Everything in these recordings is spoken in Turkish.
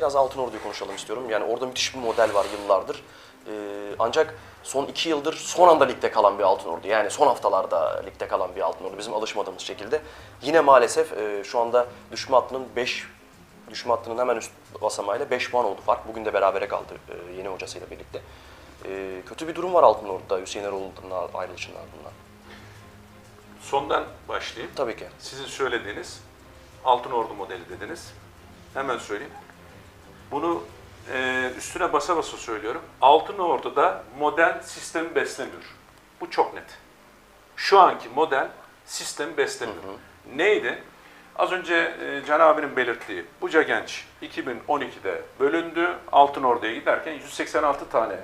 biraz Altın Ordu'yu konuşalım istiyorum. Yani orada müthiş bir model var yıllardır. Ee, ancak son iki yıldır son anda ligde kalan bir Altın Ordu. Yani son haftalarda ligde kalan bir Altın Ordu. Bizim alışmadığımız şekilde. Yine maalesef e, şu anda düşme hattının 5 düşme hattının hemen üst basamağıyla 5 puan oldu fark. Bugün de berabere kaldı e, yeni hocasıyla birlikte. E, kötü bir durum var Altın Ordu'da Hüseyin Eroğlu'nun ayrılışının ardından. Sondan başlayayım. Tabii ki. Sizin söylediğiniz Altın Ordu modeli dediniz. Hemen söyleyeyim. Bunu e, üstüne basa basa söylüyorum. Altın Ordu'da model sistemi beslemiyor. Bu çok net. Şu anki model sistemi beslemiyor. Neydi? Az önce e, Can abinin belirttiği Buca Genç 2012'de bölündü. Altın Ordu'ya giderken 186 tane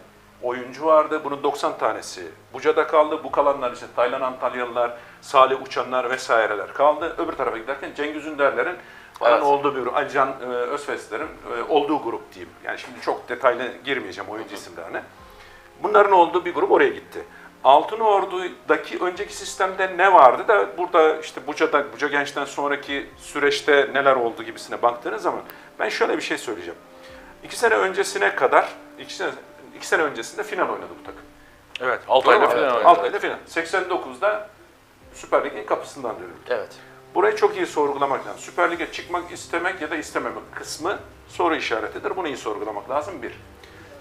oyuncu vardı. Bunun 90 tanesi Buca'da kaldı. Bu kalanlar işte Taylan Antalyalılar, Salih Uçanlar vesaireler kaldı. Öbür tarafa giderken Cengiz Ünderler'in Evet. olduğu bir Ali Can e, Özfesler'in e, olduğu grup diyeyim. Yani şimdi çok detaylı girmeyeceğim oyuncu isimlerine. Bunların olduğu bir grup oraya gitti. Altın Ordu'daki önceki sistemde ne vardı da burada işte Buca'da, Buca Genç'ten sonraki süreçte neler oldu gibisine baktığınız zaman ben şöyle bir şey söyleyeceğim. İki sene öncesine kadar, iki sene, iki sene öncesinde final oynadı bu takım. Evet. Altay'la falan oynadı. Altay'la final. 89'da Süper Lig'in kapısından dönüldü. Evet. Burayı çok iyi sorgulamak lazım. Süper Lig'e çıkmak istemek ya da istememek kısmı soru işaretidir. Bunu iyi sorgulamak lazım bir.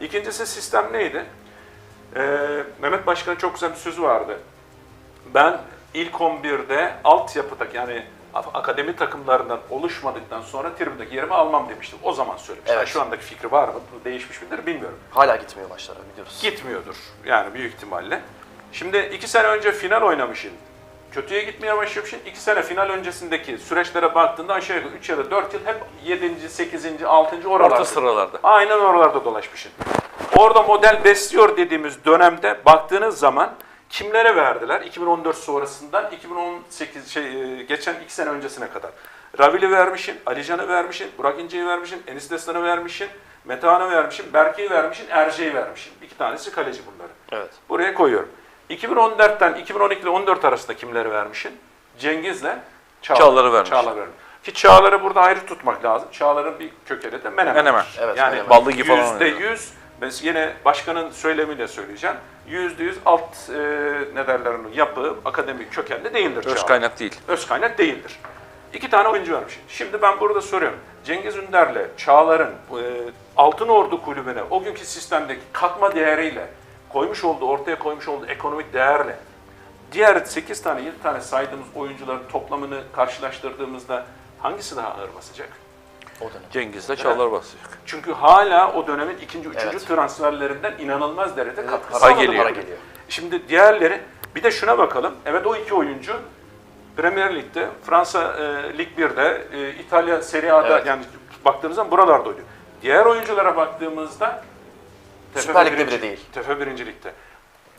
İkincisi sistem neydi? Ee, Mehmet Başkan'ın çok güzel bir sözü vardı. Ben ilk 11'de altyapıdaki yani akademi takımlarından oluşmadıktan sonra tribündeki yerimi almam demiştim. O zaman söylemiştim. Evet. Şu andaki fikri var mı? Değişmiş midir bilmiyorum. Hala gitmiyor maçlara biliyoruz. Gitmiyordur yani büyük ihtimalle. Şimdi iki sene önce final oynamışsın. Kötüye gitmeye başlamışsın. İki sene final öncesindeki süreçlere baktığında aşağı yukarı 3 ya da 4 yıl hep 7. 8. 6. oralarda. Orta sıralarda. Aynen oralarda dolaşmışsın. Orada model besliyor dediğimiz dönemde baktığınız zaman kimlere verdiler? 2014 sonrasından 2018 şey e, geçen 2 sene öncesine kadar. Ravili vermişin, Alican'ı vermişin, Burak İnce'yi vermişin, Enis Destan'ı vermişin, Metehan'ı vermişin, Berke'yi vermişin, Erce'yi vermişin. İki tanesi kaleci bunların. Evet. Buraya koyuyorum. 2014'ten 2012 ile 14 arasında kimleri vermişin? Cengiz'le Çağlar. Çağlar'ı vermiş. Çağlar vermiş. Ki Çağlar'ı burada ayrı tutmak lazım. Çağlar'ın bir kökeni de Menemen. Menemen. Evet, yani Menemen. Ballı gibi falan yüzde yüz, ben yine başkanın söylemiyle söyleyeceğim. Yüzde yüz alt e, ne derler onu, yapı, akademik kökenli değildir Öz Çağlar. kaynak değil. Öz kaynak değildir. İki tane oyuncu vermiş. Şimdi ben burada soruyorum. Cengiz Ünder'le Çağlar'ın e, Altın Ordu kulübüne o günkü sistemdeki katma değeriyle koymuş olduğu, ortaya koymuş olduğu ekonomik değerle diğer 8 tane, 7 tane saydığımız oyuncuların toplamını karşılaştırdığımızda hangisi daha ağır basacak? O dönem. Cengiz'le Çağlar basacak. Çünkü hala o dönemin ikinci, üçüncü Evet. transferlerinden inanılmaz derecede katkısı Para sağladı geliyor. Para geliyor. Şimdi diğerleri, bir de şuna bakalım. Evet o iki oyuncu Premier Lig'de, Fransa e, Lig 1'de, e, İtalya Serie A'da Evet. yani baktığınız zaman buralarda oynuyor. Diğer oyunculara baktığımızda Tefe Süper Lig'de birinci- bile değil. Tefe birinci ligde.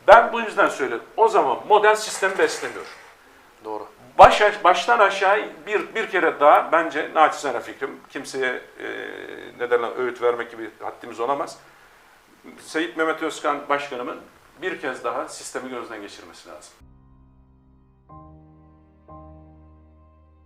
Ben bu yüzden söyledim. O zaman modern sistemi beslemiyor. Doğru. Baş, baştan aşağı bir, bir kere daha bence naçizane fikrim. Kimseye e, ne derler öğüt vermek gibi haddimiz olamaz. Seyit Mehmet Özkan Başkanımın bir kez daha sistemi gözden geçirmesi lazım.